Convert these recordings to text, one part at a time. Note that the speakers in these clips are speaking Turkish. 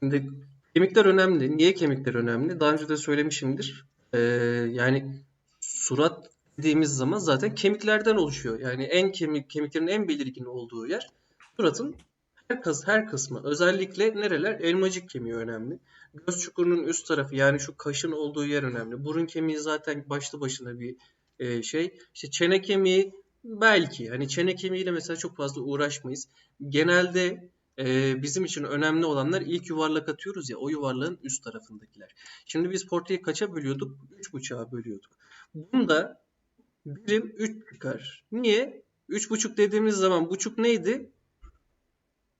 Şimdi kemikler önemli. Niye kemikler önemli? Daha önce de söylemişimdir. Ee, yani surat dediğimiz zaman zaten kemiklerden oluşuyor. Yani en kemik kemiklerin en belirgin olduğu yer suratın her, kıs, her kısmı. Özellikle nereler? Elmacık kemiği önemli. Göz çukurunun üst tarafı yani şu kaşın olduğu yer önemli. Burun kemiği zaten başlı başına bir e, şey. İşte çene kemiği belki. Hani çene kemiğiyle mesela çok fazla uğraşmayız. Genelde e, bizim için önemli olanlar ilk yuvarlak atıyoruz ya o yuvarlağın üst tarafındakiler. Şimdi biz portayı kaça bölüyorduk? 3,5'a bölüyorduk. Bunda birim 3 çıkar. Niye? 3,5 dediğimiz zaman buçuk neydi?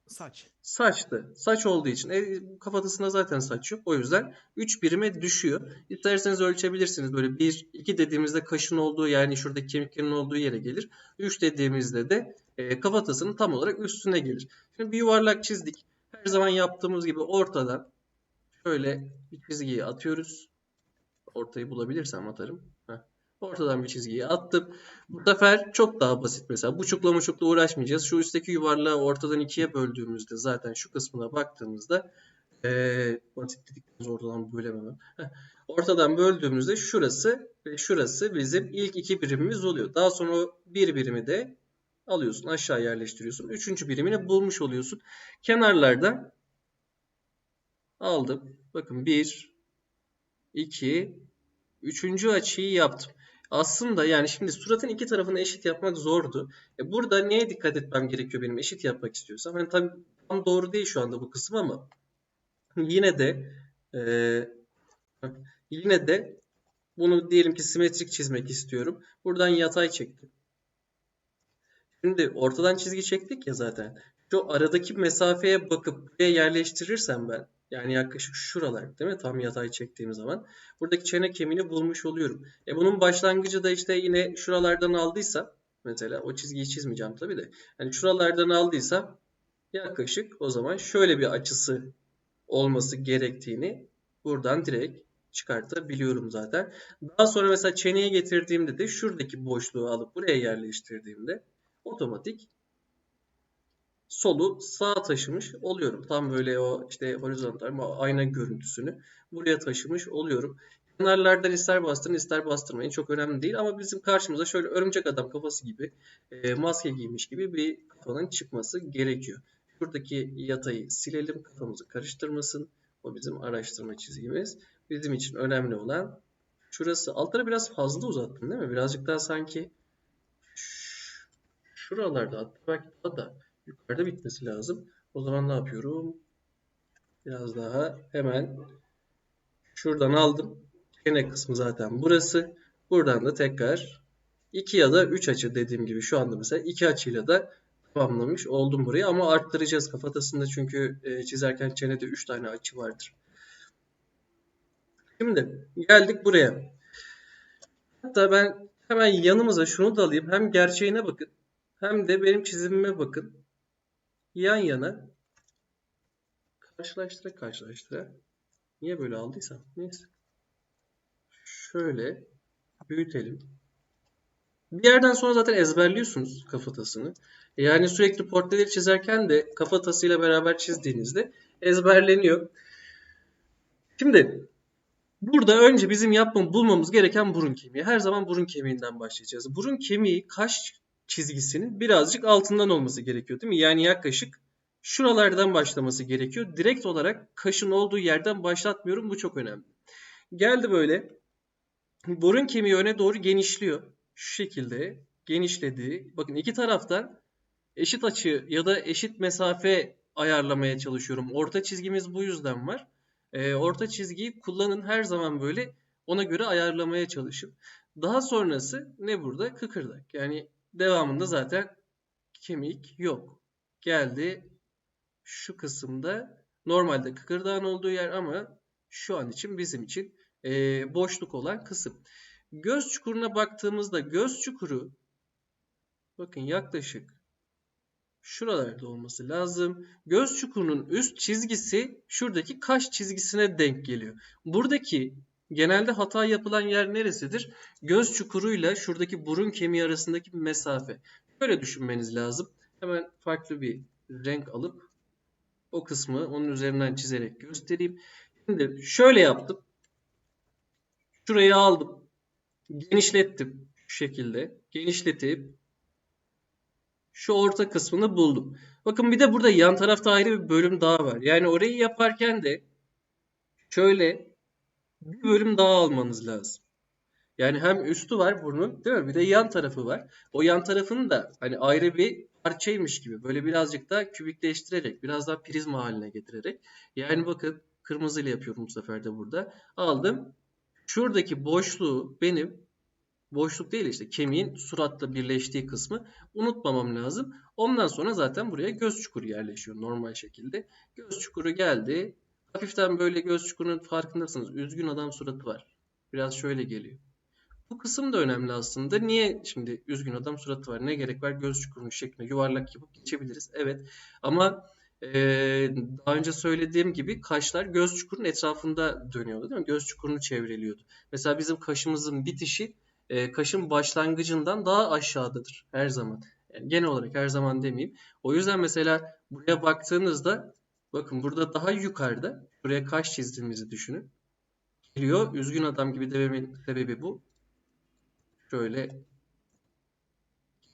Saç. Saçtı. Saç olduğu için. E, kafatasında zaten saç yok. O yüzden 3 birime düşüyor. İsterseniz ölçebilirsiniz. Böyle 1, 2 dediğimizde kaşın olduğu yani şuradaki kemiklerin olduğu yere gelir. 3 dediğimizde de e, kafatasının tam olarak üstüne gelir. Şimdi bir yuvarlak çizdik. Her zaman yaptığımız gibi ortadan şöyle bir çizgiyi atıyoruz. Ortayı bulabilirsem atarım. Ortadan bir çizgiyi attım. Bu sefer çok daha basit mesela. Buçukla muçukla uğraşmayacağız. Şu üstteki yuvarlağı ortadan ikiye böldüğümüzde zaten şu kısmına baktığımızda ee, basit dedikten ortadan bölememem. Ortadan böldüğümüzde şurası ve şurası bizim ilk iki birimimiz oluyor. Daha sonra bir birimi de alıyorsun aşağı yerleştiriyorsun. Üçüncü birimini bulmuş oluyorsun. Kenarlarda aldım. Bakın bir, iki, üçüncü açıyı yaptım. Aslında yani şimdi suratın iki tarafını eşit yapmak zordu. E burada neye dikkat etmem gerekiyor benim eşit yapmak istiyorsam? Hani tabii tam doğru değil şu anda bu kısım ama yine de e, yine de bunu diyelim ki simetrik çizmek istiyorum. Buradan yatay çektim. Şimdi ortadan çizgi çektik ya zaten. Şu aradaki mesafeye bakıp buraya yerleştirirsem ben yani yaklaşık şuralar değil mi? Tam yatay çektiğim zaman. Buradaki çene kemiğini bulmuş oluyorum. E bunun başlangıcı da işte yine şuralardan aldıysam mesela o çizgiyi çizmeyeceğim tabii de. Hani şuralardan aldıysam yaklaşık o zaman şöyle bir açısı olması gerektiğini buradan direkt çıkartabiliyorum zaten. Daha sonra mesela çeneye getirdiğimde de şuradaki boşluğu alıp buraya yerleştirdiğimde otomatik solu sağa taşımış oluyorum. Tam böyle o işte horizontal ayna görüntüsünü buraya taşımış oluyorum. Kenarlardan ister bastırın ister bastırmayın çok önemli değil ama bizim karşımıza şöyle örümcek adam kafası gibi e, maske giymiş gibi bir kafanın çıkması gerekiyor. Şuradaki yatayı silelim kafamızı karıştırmasın. O bizim araştırma çizgimiz. Bizim için önemli olan şurası. Altları biraz fazla uzattım değil mi? Birazcık daha sanki şuralarda hatta belki daha da yukarıda bitmesi lazım. O zaman ne yapıyorum? Biraz daha hemen şuradan aldım. Çene kısmı zaten burası. Buradan da tekrar 2 ya da 3 açı dediğim gibi şu anda mesela 2 açıyla da tamamlamış oldum burayı ama arttıracağız kafatasında çünkü e, çizerken çenede 3 tane açı vardır. Şimdi geldik buraya. Hatta ben hemen yanımıza şunu da alayım. Hem gerçeğine bakın hem de benim çizimime bakın. Yan yana karşılaştıra karşılaştıra. Niye böyle aldıysam? Neyse. Şöyle büyütelim. Bir yerden sonra zaten ezberliyorsunuz kafatasını. Yani sürekli portreleri çizerken de kafatasıyla beraber çizdiğinizde ezberleniyor. Şimdi burada önce bizim yapmam, bulmamız gereken burun kemiği. Her zaman burun kemiğinden başlayacağız. Burun kemiği kaş çizgisinin birazcık altından olması gerekiyor değil mi? Yani yaklaşık şuralardan başlaması gerekiyor. Direkt olarak kaşın olduğu yerden başlatmıyorum. Bu çok önemli. Geldi böyle. Burun kemiği öne doğru genişliyor. Şu şekilde genişledi. Bakın iki taraftan eşit açı ya da eşit mesafe ayarlamaya çalışıyorum. Orta çizgimiz bu yüzden var. E, orta çizgiyi kullanın her zaman böyle ona göre ayarlamaya çalışın. Daha sonrası ne burada? Kıkırdak. Yani devamında zaten kemik yok. Geldi şu kısımda normalde kıkırdağın olduğu yer ama şu an için bizim için e, boşluk olan kısım. Göz çukuruna baktığımızda göz çukuru bakın yaklaşık şuralarda olması lazım. Göz çukurunun üst çizgisi şuradaki kaş çizgisine denk geliyor. Buradaki genelde hata yapılan yer neresidir? Göz çukuruyla şuradaki burun kemiği arasındaki bir mesafe. Böyle düşünmeniz lazım. Hemen farklı bir renk alıp O kısmı onun üzerinden çizerek göstereyim. Şimdi şöyle yaptım. Şurayı aldım. Genişlettim. Şu şekilde. Genişletip şu orta kısmını buldum. Bakın bir de burada yan tarafta ayrı bir bölüm daha var. Yani orayı yaparken de şöyle bir bölüm daha almanız lazım. Yani hem üstü var bunun değil mi? Bir de yan tarafı var. O yan tarafını da hani ayrı bir parçaymış gibi böyle birazcık daha kübikleştirerek, biraz daha prizma haline getirerek. Yani bakın kırmızıyla yapıyorum bu sefer de burada. Aldım. Şuradaki boşluğu benim boşluk değil işte kemiğin suratla birleştiği kısmı unutmamam lazım. Ondan sonra zaten buraya göz çukuru yerleşiyor normal şekilde. Göz çukuru geldi. Hafiften böyle göz çukurunun farkındasınız. Üzgün adam suratı var. Biraz şöyle geliyor. Bu kısım da önemli aslında. Niye şimdi üzgün adam suratı var? Ne gerek var? Göz çukurunun şeklinde yuvarlak yapıp geçebiliriz. Evet. Ama eee, daha önce söylediğim gibi kaşlar göz çukurunun etrafında dönüyordu değil mi? Göz çukurunu çevreliyordu. Mesela bizim kaşımızın bitişi e, kaşın başlangıcından daha aşağıdadır her zaman. Yani genel olarak her zaman demeyeyim. O yüzden mesela buraya baktığınızda bakın burada daha yukarıda buraya kaş çizdiğimizi düşünün. Geliyor. Üzgün adam gibi dememin sebebi bu. Şöyle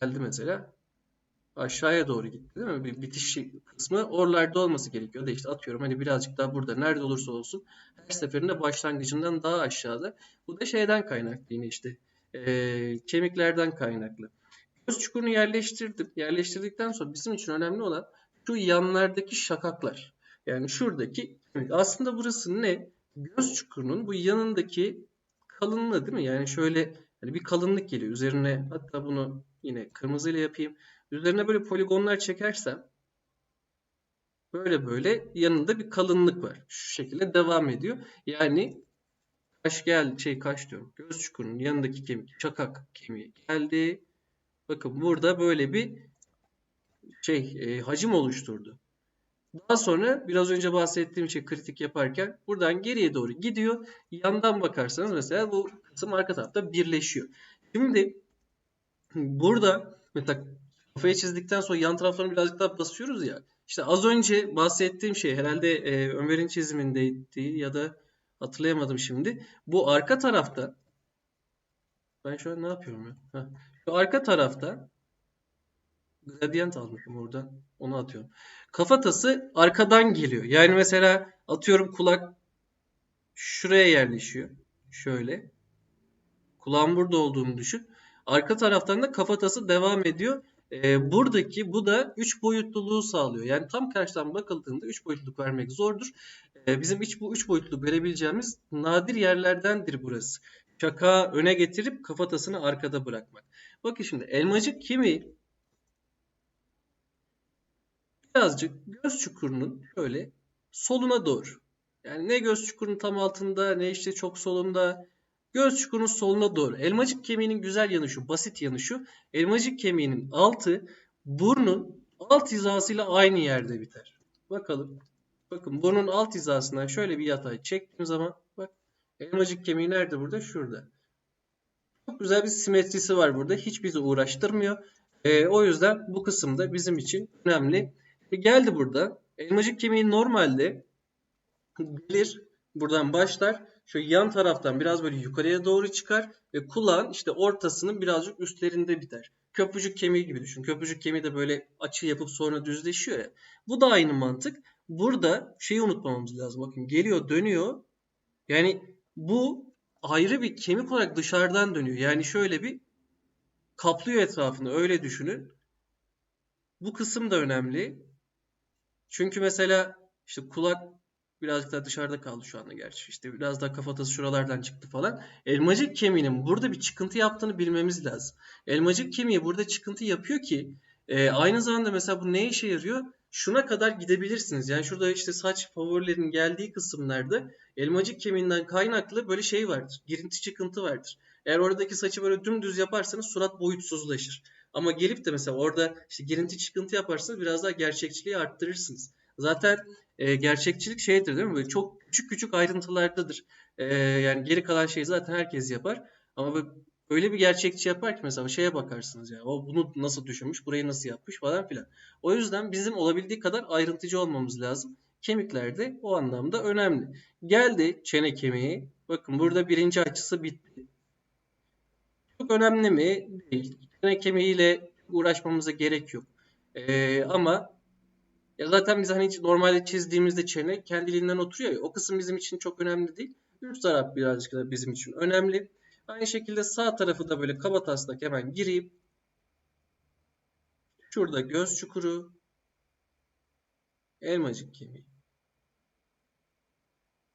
geldi mesela. Aşağıya doğru gitti değil mi? Bir bitiş kısmı oralarda olması gerekiyor. Da işte atıyorum hani birazcık daha burada nerede olursa olsun her seferinde başlangıcından daha aşağıda. Bu da şeyden kaynaklı yine işte e, kemiklerden kaynaklı. Göz çukurunu yerleştirdim. Yerleştirdikten sonra bizim için önemli olan şu yanlardaki şakaklar. Yani şuradaki. Aslında burası ne? Göz çukurunun bu yanındaki kalınlığı değil mi? Yani şöyle hani bir kalınlık geliyor. Üzerine hatta bunu yine kırmızıyla yapayım. Üzerine böyle poligonlar çekersem böyle böyle yanında bir kalınlık var. Şu şekilde devam ediyor. Yani kaş geldi şey kaş diyorum. Göz çukurunun yanındaki kemik şakak kemiği geldi. Bakın burada böyle bir şey e, hacim oluşturdu. Daha sonra biraz önce bahsettiğim şey kritik yaparken buradan geriye doğru gidiyor. Yandan bakarsanız mesela bu kısım arka tarafta birleşiyor. Şimdi burada mesela kafayı çizdikten sonra yan taraflarını birazcık daha basıyoruz ya. İşte az önce bahsettiğim şey herhalde e, Ömer'in çizimindeydi ya da hatırlayamadım şimdi. Bu arka tarafta ben şu an ne yapıyorum ya? Heh. Şu arka tarafta gradient almışım oradan. Onu atıyorum. Kafatası arkadan geliyor. Yani mesela atıyorum kulak şuraya yerleşiyor. Şöyle. Kulağın burada olduğunu düşün. Arka taraftan da kafatası devam ediyor. Ee, buradaki bu da 3 boyutluluğu sağlıyor. Yani tam karşıdan bakıldığında 3 boyutluluk vermek zordur. Ee, bizim hiç bu 3 boyutluluk verebileceğimiz nadir yerlerdendir burası. Şaka öne getirip kafatasını arkada bırakmak. Bakın şimdi elmacık kimi birazcık göz çukurunun şöyle soluna doğru. Yani ne göz çukurunun tam altında ne işte çok solunda. Göz çukurunun soluna doğru. Elmacık kemiğinin güzel yanı şu, basit yanı şu. Elmacık kemiğinin altı burnun alt hizasıyla aynı yerde biter. Bakalım. Bakın burnun alt hizasından şöyle bir yatay çektiğim zaman bak elmacık kemiği nerede burada? Şurada. Çok güzel bir simetrisi var burada. Hiç bizi uğraştırmıyor. Ee, o yüzden bu kısımda bizim için önemli. E, geldi burada. Elmacık kemiği normalde gelir buradan başlar. Şu yan taraftan biraz böyle yukarıya doğru çıkar ve kulağın işte ortasının birazcık üstlerinde biter. Köprücük kemiği gibi düşün. Köprücük kemiği de böyle açı yapıp sonra düzleşiyor ya. Bu da aynı mantık. Burada şeyi unutmamamız lazım. Bakın geliyor dönüyor. Yani bu ayrı bir kemik olarak dışarıdan dönüyor. Yani şöyle bir kaplıyor etrafını öyle düşünün. Bu kısım da önemli. Çünkü mesela işte kulak birazcık daha dışarıda kaldı şu anda gerçi. İşte biraz daha kafatası şuralardan çıktı falan. Elmacık kemiğinin burada bir çıkıntı yaptığını bilmemiz lazım. Elmacık kemiği burada çıkıntı yapıyor ki e, aynı zamanda mesela bu ne işe yarıyor? Şuna kadar gidebilirsiniz. Yani şurada işte saç favorilerin geldiği kısımlarda elmacık kemiğinden kaynaklı böyle şey vardır. Girinti çıkıntı vardır. Eğer oradaki saçı böyle dümdüz yaparsanız surat boyutsuzlaşır. Ama gelip de mesela orada işte girinti çıkıntı yaparsanız biraz daha gerçekçiliği arttırırsınız. Zaten e, gerçekçilik şeydir değil mi? Böyle çok küçük küçük ayrıntılardadır. E, yani geri kalan şeyi zaten herkes yapar. Ama böyle öyle bir gerçekçi yapar ki mesela şeye bakarsınız ya o bunu nasıl düşünmüş, burayı nasıl yapmış falan filan. O yüzden bizim olabildiği kadar ayrıntıcı olmamız lazım. Kemikler de o anlamda önemli. Geldi çene kemiği. Bakın burada birinci açısı bitti. Çok önemli mi? Değil. Çene kemiğiyle uğraşmamıza gerek yok. Ee, ama ya zaten biz hani normalde çizdiğimizde çene kendiliğinden oturuyor ya. O kısım bizim için çok önemli değil. Üst taraf birazcık da bizim için önemli. Aynı şekilde sağ tarafı da böyle kaba taslak hemen gireyim. Şurada göz çukuru. Elmacık kemiği.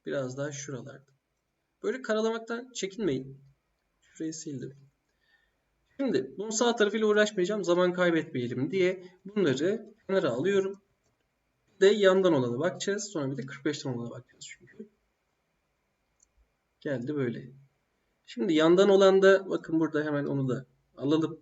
Biraz daha şuralarda. Böyle karalamaktan çekinmeyin. Şurayı sildim. Şimdi bunun sağ tarafıyla uğraşmayacağım. Zaman kaybetmeyelim diye bunları kenara alıyorum. Bir de yandan olana bakacağız. Sonra bir de 45'ten olana bakacağız çünkü. Geldi böyle. Şimdi yandan olan da bakın burada hemen onu da alalım.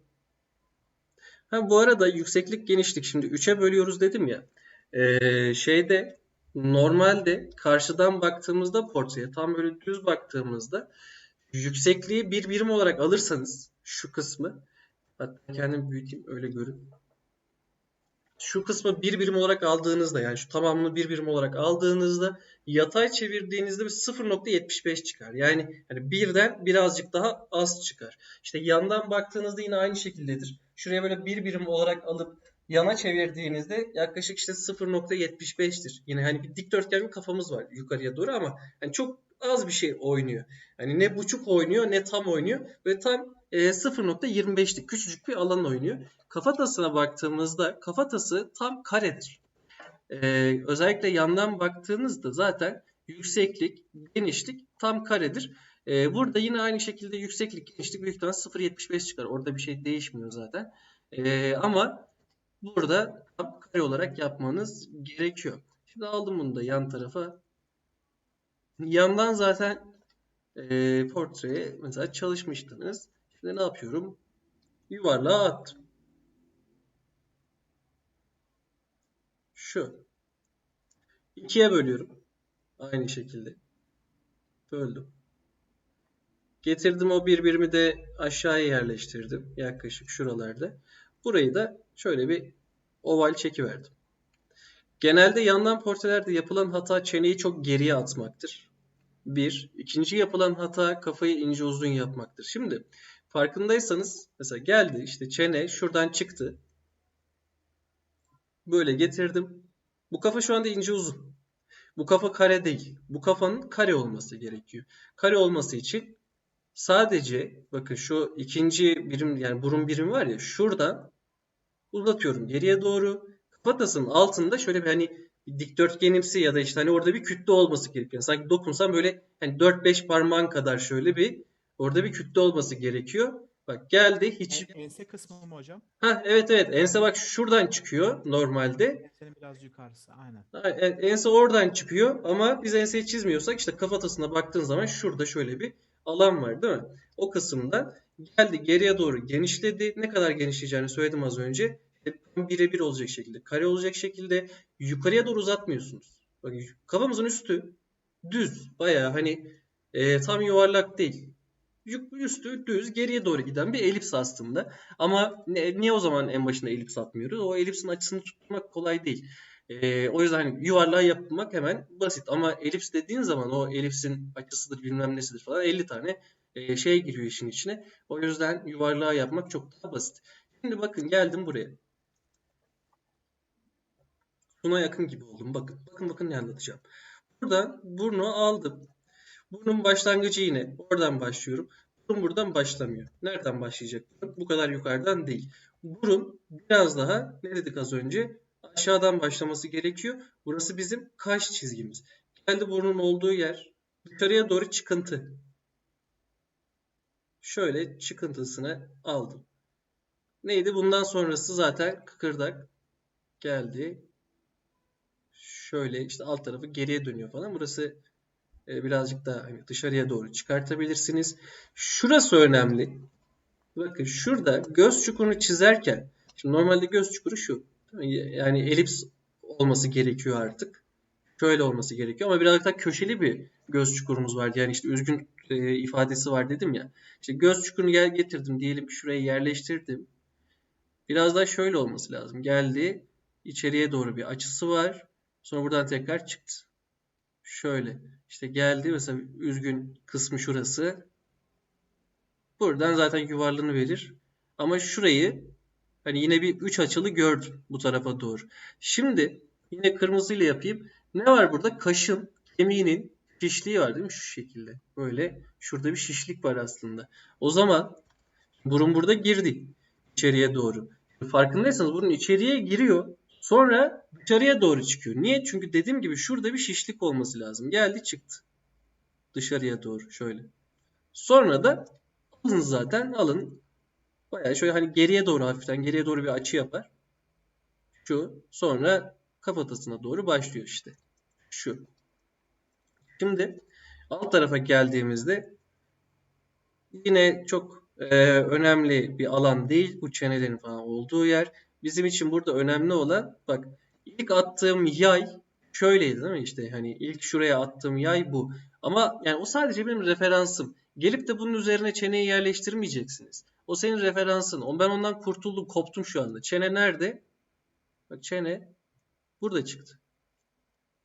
Ha bu arada yükseklik genişlik şimdi 3'e bölüyoruz dedim ya. Ee, şeyde normalde karşıdan baktığımızda portreye tam böyle düz baktığımızda yüksekliği bir birim olarak alırsanız şu kısmı hatta kendim büyüteyim öyle görün. Şu kısmı bir birim olarak aldığınızda yani şu tamamını bir birim olarak aldığınızda yatay çevirdiğinizde bir 0.75 çıkar. Yani hani birden birazcık daha az çıkar. İşte yandan baktığınızda yine aynı şekildedir. Şuraya böyle bir birim olarak alıp yana çevirdiğinizde yaklaşık işte 0.75'tir. Yine hani bir dikdörtgen bir kafamız var yukarıya doğru ama hani çok az bir şey oynuyor. Hani ne buçuk oynuyor ne tam oynuyor ve tam 0.25'lik küçücük bir alan oynuyor. Kafatasına baktığımızda kafatası tam karedir. Ee, özellikle yandan baktığınızda zaten yükseklik, genişlik tam karedir. Ee, burada yine aynı şekilde yükseklik, genişlik büyük ihtimalle 0.75 çıkar. Orada bir şey değişmiyor zaten. Ee, ama burada tam kare olarak yapmanız gerekiyor. Şimdi aldım bunu da yan tarafa. Yandan zaten e, portreye mesela çalışmıştınız. Şimdi ne yapıyorum? Yuvarlığa attım. Şu. İkiye bölüyorum. Aynı şekilde. Böldüm. Getirdim o bir birimi de aşağıya yerleştirdim. Yaklaşık şuralarda. Burayı da şöyle bir oval çekiverdim. Genelde yandan portrelerde yapılan hata çeneyi çok geriye atmaktır. Bir. İkinci yapılan hata kafayı ince uzun yapmaktır. Şimdi farkındaysanız mesela geldi işte çene şuradan çıktı. Böyle getirdim. Bu kafa şu anda ince uzun. Bu kafa kare değil. Bu kafanın kare olması gerekiyor. Kare olması için sadece bakın şu ikinci birim yani burun birimi var ya şuradan uzatıyorum geriye doğru. Kafatasının altında şöyle bir hani dikdörtgenimsi ya da işte hani orada bir kütle olması gerekiyor. Sanki dokunsam böyle hani 4-5 parmağın kadar şöyle bir orada bir kütle olması gerekiyor. Bak geldi hiç En- ense kısmı mı hocam? Ha evet evet ense bak şuradan çıkıyor normalde. Ensenin biraz yukarısı aynen. En- Ense oradan çıkıyor ama biz enseyi çizmiyorsak işte kafatasına baktığın zaman şurada şöyle bir alan var değil mi? O kısımdan geldi geriye doğru genişledi. Ne kadar genişleyeceğini söyledim az önce. Tam birebir olacak şekilde, kare olacak şekilde yukarıya doğru uzatmıyorsunuz. Bakın kafamızın üstü düz, bayağı hani e, tam yuvarlak değil. Üstü düz, geriye doğru giden bir elips aslında. Ama ne- niye o zaman en başında elips atmıyoruz? O elipsin açısını tutmak kolay değil. Ee, o yüzden hani yapmak hemen basit. Ama elips dediğin zaman o elipsin açısıdır bilmem nesidir falan 50 tane e, şey giriyor işin içine. O yüzden yuvarlağı yapmak çok daha basit. Şimdi bakın geldim buraya. Buna yakın gibi oldum. Bakın bakın bakın ne anlatacağım. Buradan burnu aldım. Burnun başlangıcı yine oradan başlıyorum. Burun buradan başlamıyor. Nereden başlayacak? Bu kadar yukarıdan değil. Burun biraz daha ne dedik az önce? Aşağıdan başlaması gerekiyor. Burası bizim kaş çizgimiz. Geldi burnun olduğu yer. Dışarıya doğru çıkıntı. Şöyle çıkıntısını aldım. Neydi? Bundan sonrası zaten kıkırdak geldi. Şöyle işte alt tarafı geriye dönüyor falan. Burası birazcık daha hani dışarıya doğru çıkartabilirsiniz. Şurası önemli. Bakın şurada göz çukurunu çizerken şimdi normalde göz çukuru şu. Yani elips olması gerekiyor artık. Şöyle olması gerekiyor ama birazcık daha köşeli bir göz çukurumuz var. Yani işte üzgün e, ifadesi var dedim ya. İşte göz çukurunu gel getirdim diyelim şuraya yerleştirdim. Biraz daha şöyle olması lazım. Geldi içeriye doğru bir açısı var. Sonra buradan tekrar çıktı. Şöyle işte geldi mesela üzgün kısmı şurası. Buradan zaten yuvarlığını verir. Ama şurayı hani yine bir üç açılı gördüm bu tarafa doğru. Şimdi yine kırmızıyla yapayım. Ne var burada? Kaşın kemiğinin şişliği var değil mi? Şu şekilde. Böyle şurada bir şişlik var aslında. O zaman burun burada girdi içeriye doğru. Farkındaysanız burun içeriye giriyor. Sonra dışarıya doğru çıkıyor. Niye? Çünkü dediğim gibi şurada bir şişlik olması lazım. Geldi çıktı. Dışarıya doğru şöyle. Sonra da alın zaten alın. Bayağı şöyle hani geriye doğru hafiften geriye doğru bir açı yapar. Şu sonra kafatasına doğru başlıyor işte. Şu. Şimdi alt tarafa geldiğimizde yine çok e, önemli bir alan değil bu çenelerin falan olduğu yer. Bizim için burada önemli olan bak ilk attığım yay şöyleydi değil mi? İşte hani ilk şuraya attığım yay bu. Ama yani o sadece benim referansım. Gelip de bunun üzerine çeneyi yerleştirmeyeceksiniz. O senin referansın. Ben ondan kurtuldum, koptum şu anda. Çene nerede? Bak çene burada çıktı.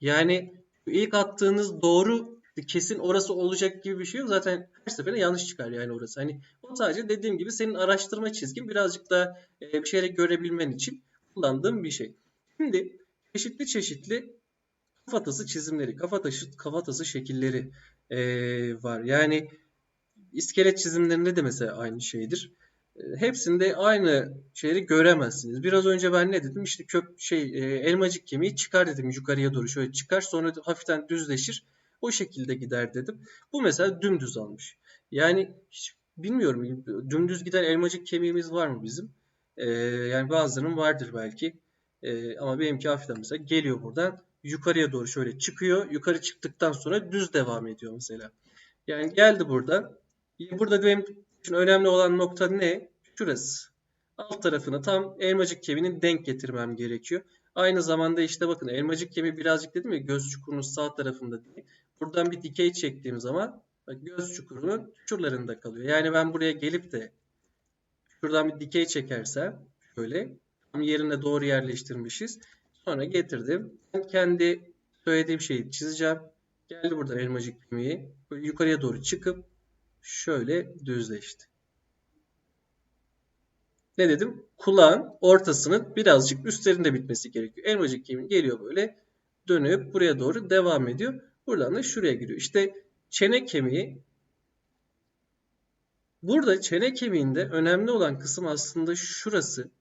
Yani ilk attığınız doğru kesin orası olacak gibi bir şey yok. Zaten her seferinde yanlış çıkar yani orası. Hani o sadece dediğim gibi senin araştırma çizgin birazcık daha e, bir şeyleri görebilmen için kullandığım bir şey. Şimdi çeşitli çeşitli kafatası çizimleri, kafatası, kafatası şekilleri e, var. Yani iskelet çizimlerinde de mesela aynı şeydir. E, Hepsinde aynı şeyleri göremezsiniz. Biraz önce ben ne dedim? İşte kök şey e, elmacık kemiği çıkar dedim yukarıya doğru şöyle çıkar sonra hafiften düzleşir. O şekilde gider dedim. Bu mesela dümdüz almış. Yani hiç bilmiyorum dümdüz giden elmacık kemiğimiz var mı bizim? E, yani bazılarının vardır belki. E, ama benimki hafiften mesela geliyor buradan yukarıya doğru şöyle çıkıyor. Yukarı çıktıktan sonra düz devam ediyor mesela. Yani geldi burada. Burada benim için önemli olan nokta ne? Şurası. Alt tarafını tam elmacık kemiğinin denk getirmem gerekiyor. Aynı zamanda işte bakın elmacık kemiği birazcık dedim ya göz çukurunun sağ tarafında diye. Buradan bir dikey çektiğim zaman bak göz çukurunun şuralarında kalıyor. Yani ben buraya gelip de şuradan bir dikey çekersem şöyle tam yerine doğru yerleştirmişiz. Sonra getirdim. Ben kendi söylediğim şeyi çizeceğim. Geldi buradan elmacık kemiği. Böyle yukarıya doğru çıkıp şöyle düzleşti. Ne dedim? Kulağın ortasının birazcık üstlerinde bitmesi gerekiyor. Elmacık kemiği geliyor böyle dönüp buraya doğru devam ediyor. Buradan da şuraya giriyor. İşte çene kemiği burada çene kemiğinde önemli olan kısım aslında şurası.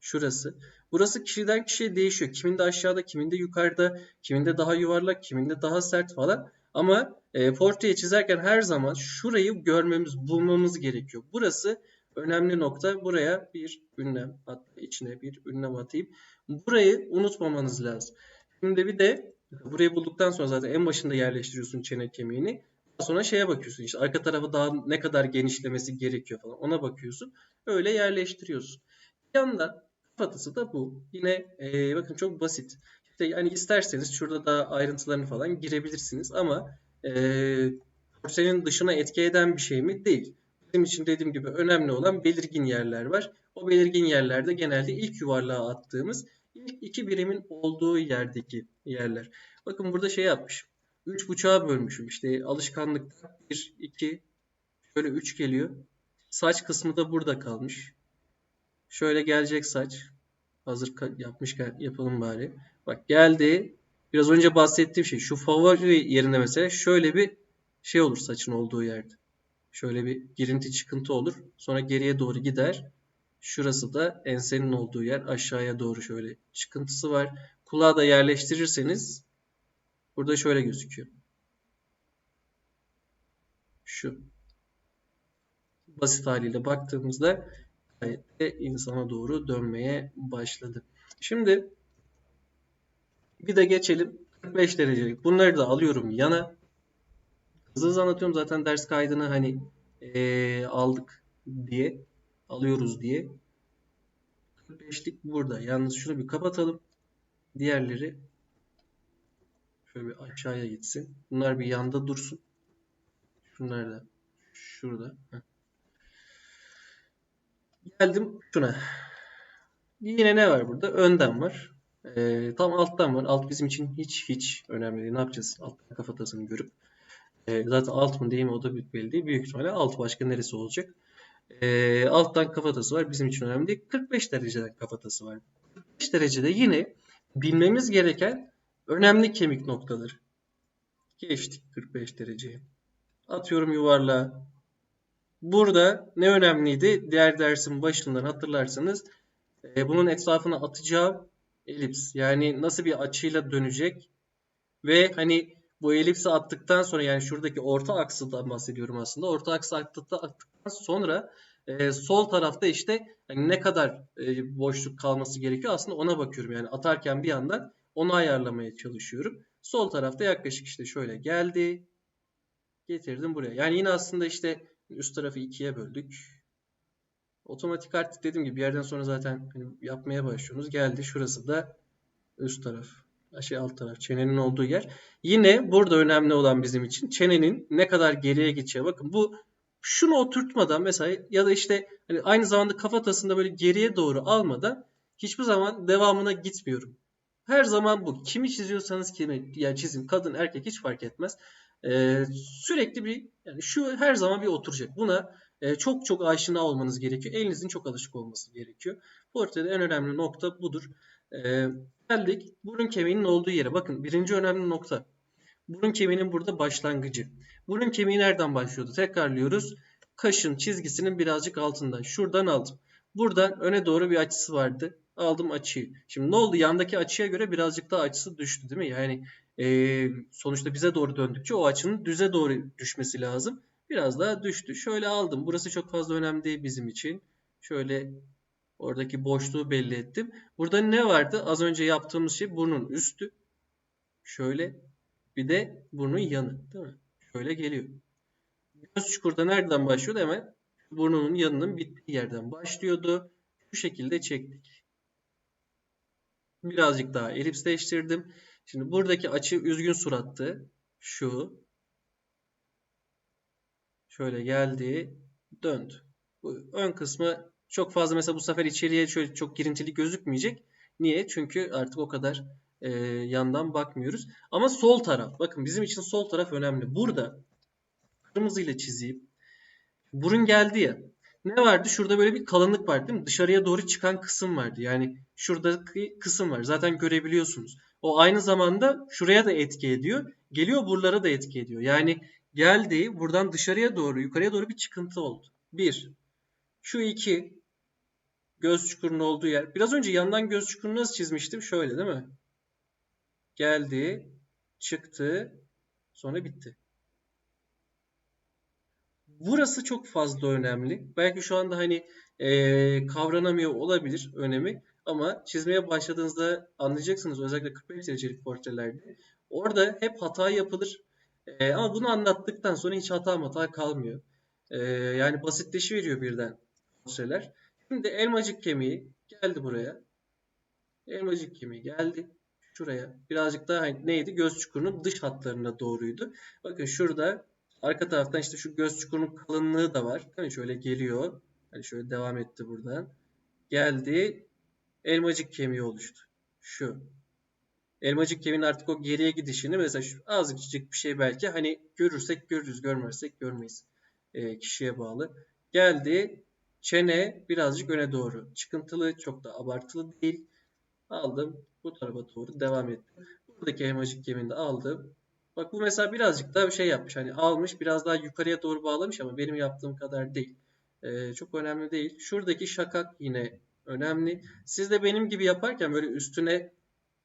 Şurası. Burası kişiden kişiye değişiyor. Kiminde aşağıda, kiminde yukarıda, kiminde daha yuvarlak, kiminde daha sert falan. Ama e, portreyi çizerken her zaman şurayı görmemiz, bulmamız gerekiyor. Burası önemli nokta. Buraya bir ünlem, hatta içine bir ünlem atayım. Burayı unutmamanız lazım. Şimdi bir de burayı bulduktan sonra zaten en başında yerleştiriyorsun çene kemiğini. Sonra şeye bakıyorsun işte arka tarafı daha ne kadar genişlemesi gerekiyor falan ona bakıyorsun. Öyle yerleştiriyorsun. Bir yandan kafatası da bu. Yine e, bakın çok basit. İşte yani isterseniz şurada da ayrıntılarını falan girebilirsiniz ama e, porsenin dışına etki eden bir şey mi? Değil. Bizim için dediğim gibi önemli olan belirgin yerler var. O belirgin yerlerde genelde ilk yuvarlığa attığımız ilk iki birimin olduğu yerdeki yerler. Bakın burada şey yapmış. Üç buçuğa bölmüşüm. İşte alışkanlıkta 1, 2, şöyle 3 geliyor. Saç kısmı da burada kalmış. Şöyle gelecek saç. Hazır yapmışken yapalım bari. Bak geldi. Biraz önce bahsettiğim şey. Şu favori yerinde mesela şöyle bir şey olur saçın olduğu yerde. Şöyle bir girinti çıkıntı olur. Sonra geriye doğru gider. Şurası da ensenin olduğu yer. Aşağıya doğru şöyle çıkıntısı var. Kulağı da yerleştirirseniz burada şöyle gözüküyor. Şu. Basit haliyle baktığımızda gayet de insana doğru dönmeye başladı. Şimdi bir de geçelim 45 derecelik. Bunları da alıyorum yana. Hızlı hızlı anlatıyorum zaten ders kaydını hani eee, aldık diye alıyoruz diye. 45'lik burada. Yalnız şunu bir kapatalım. Diğerleri şöyle bir aşağıya gitsin. Bunlar bir yanda dursun. Şunlar da şurada. Geldim şuna. Yine ne var burada? Önden var. Ee, tam alttan var. Alt bizim için hiç hiç önemli değil. Ne yapacağız? Alttan kafatasını görüp. Ee, zaten alt mı değil mi o da büyük belli değil. Büyük ihtimalle alt başka neresi olacak? Ee, alttan kafatası var. Bizim için önemli değil. 45 dereceden kafatası var. 45 derecede yine bilmemiz gereken önemli kemik noktaları. Geçtik 45 dereceyi. Atıyorum yuvarlağa. Burada ne önemliydi? Diğer dersin başından hatırlarsanız e, bunun etrafına atacağım elips. Yani nasıl bir açıyla dönecek ve hani bu elipsi attıktan sonra yani şuradaki orta aksıdan bahsediyorum aslında. Orta aksı attıktan sonra e, sol tarafta işte hani ne kadar e, boşluk kalması gerekiyor aslında ona bakıyorum. Yani atarken bir yandan onu ayarlamaya çalışıyorum. Sol tarafta yaklaşık işte şöyle geldi. Getirdim buraya. Yani yine aslında işte üst tarafı ikiye böldük. Otomatik artık dediğim gibi bir yerden sonra zaten hani yapmaya başlıyorsunuz. Geldi şurası da üst taraf. Şey alt taraf. Çenenin olduğu yer. Yine burada önemli olan bizim için çenenin ne kadar geriye gideceği. Bakın bu şunu oturtmadan mesela ya da işte hani aynı zamanda kafatasında böyle geriye doğru almadan hiçbir zaman devamına gitmiyorum. Her zaman bu. Kimi çiziyorsanız kimi yani çizin kadın erkek hiç fark etmez. Ee, sürekli bir yani şu her zaman bir oturacak. Buna e, çok çok aşina olmanız gerekiyor. Elinizin çok alışık olması gerekiyor. Portrede en önemli nokta budur. Ee, geldik burun kemiğinin olduğu yere. Bakın birinci önemli nokta. Burun kemiğinin burada başlangıcı. Burun kemiği nereden başlıyordu? Tekrarlıyoruz. Kaşın çizgisinin birazcık altından. Şuradan aldım. Buradan öne doğru bir açısı vardı. Aldım açıyı. Şimdi ne oldu? Yandaki açıya göre birazcık daha açısı düştü değil mi? Yani e, sonuçta bize doğru döndükçe o açının düze doğru düşmesi lazım. Biraz daha düştü. Şöyle aldım. Burası çok fazla önemli değil bizim için. Şöyle oradaki boşluğu belli ettim. Burada ne vardı? Az önce yaptığımız şey burnun üstü. Şöyle bir de burnun yanı. Değil mi? Şöyle geliyor. Göz çukurda nereden başlıyordu? Hemen burnunun yanının bittiği yerden başlıyordu. Şu şekilde çektik. Birazcık daha elipsleştirdim. Şimdi buradaki açı üzgün surattı. Şu. Şöyle geldi. Döndü. Bu ön kısmı çok fazla mesela bu sefer içeriye şöyle çok girintili gözükmeyecek. Niye? Çünkü artık o kadar e, yandan bakmıyoruz. Ama sol taraf. Bakın bizim için sol taraf önemli. Burada kırmızıyla çizeyim. Burun geldi ya. Ne vardı? Şurada böyle bir kalınlık var değil mi? Dışarıya doğru çıkan kısım vardı. Yani şuradaki kısım var. Zaten görebiliyorsunuz. O aynı zamanda şuraya da etki ediyor. Geliyor buralara da etki ediyor. Yani geldi buradan dışarıya doğru yukarıya doğru bir çıkıntı oldu. Bir. Şu iki. Göz çukurunun olduğu yer. Biraz önce yandan göz çukurunu nasıl çizmiştim? Şöyle değil mi? Geldi. Çıktı. Sonra bitti. Burası çok fazla önemli. Belki şu anda hani e, kavranamıyor olabilir önemi. Ama çizmeye başladığınızda anlayacaksınız. Özellikle 45 derecelik portrelerde. Orada hep hata yapılır. E, ama bunu anlattıktan sonra hiç hata hata kalmıyor. E, yani basitleşiveriyor birden portreler. Şimdi elmacık kemiği geldi buraya. Elmacık kemiği geldi şuraya. Birazcık daha hani neydi? Göz çukurunun dış hatlarına doğruydu. Bakın şurada arka taraftan işte şu göz çukurunun kalınlığı da var. Hani şöyle geliyor. Hani şöyle devam etti buradan. Geldi. Elmacık kemiği oluştu. Şu. Elmacık kemiğin artık o geriye gidişini mesela şu azıcık bir şey belki hani görürsek görürüz, görmezsek görmeyiz. E, kişiye bağlı. Geldi. Çene birazcık öne doğru. Çıkıntılı, çok da abartılı değil. Aldım. Bu tarafa doğru devam ettim. Buradaki elmacık kemiğini de aldım. Bak bu mesela birazcık daha bir şey yapmış. Hani almış biraz daha yukarıya doğru bağlamış ama benim yaptığım kadar değil. Ee, çok önemli değil. Şuradaki şakak yine önemli. Siz de benim gibi yaparken böyle üstüne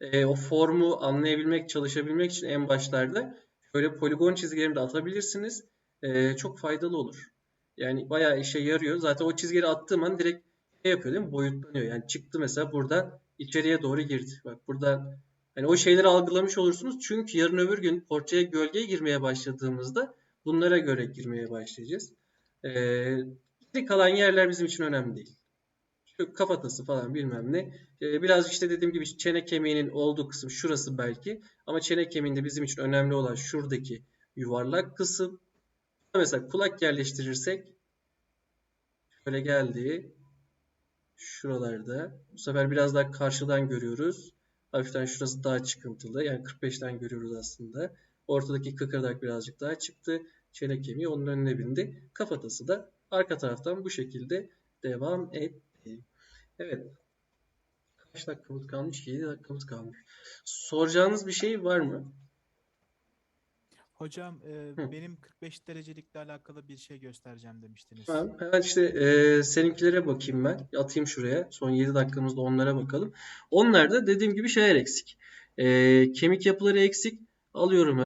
e, o formu anlayabilmek, çalışabilmek için en başlarda şöyle poligon çizgilerini de atabilirsiniz. E, çok faydalı olur. Yani bayağı işe yarıyor. Zaten o çizgileri attığım an direkt şey yapıyor değil mi? Boyutlanıyor. Yani çıktı mesela burada içeriye doğru girdi. Bak burada hani o şeyleri algılamış olursunuz. Çünkü yarın öbür gün portreye gölgeye girmeye başladığımızda bunlara göre girmeye başlayacağız. Ee, kalan yerler bizim için önemli değil. Şu kafatası falan bilmem ne. Ee, biraz işte dediğim gibi çene kemiğinin olduğu kısım şurası belki. Ama çene kemiğinde bizim için önemli olan şuradaki yuvarlak kısım. mesela kulak yerleştirirsek şöyle geldi. Şuralarda. Bu sefer biraz daha karşıdan görüyoruz. Hafiften şurası daha çıkıntılı. Yani 45'ten görüyoruz aslında. Ortadaki kıkırdak birazcık daha çıktı. Çene kemiği onun önüne bindi. Kafatası da arka taraftan bu şekilde devam etti. Evet. Kaç dakikamız kalmış? 7 dakikamız kalmış. Soracağınız bir şey var mı? Hocam e, Hı. benim 45 derecelikle alakalı bir şey göstereceğim demiştiniz. Tamam. Hemen işte e, seninkilere bakayım ben. Atayım şuraya. Son 7 dakikamızda onlara bakalım. Onlar da dediğim gibi şeyler eksik. E, kemik yapıları eksik. Alıyorum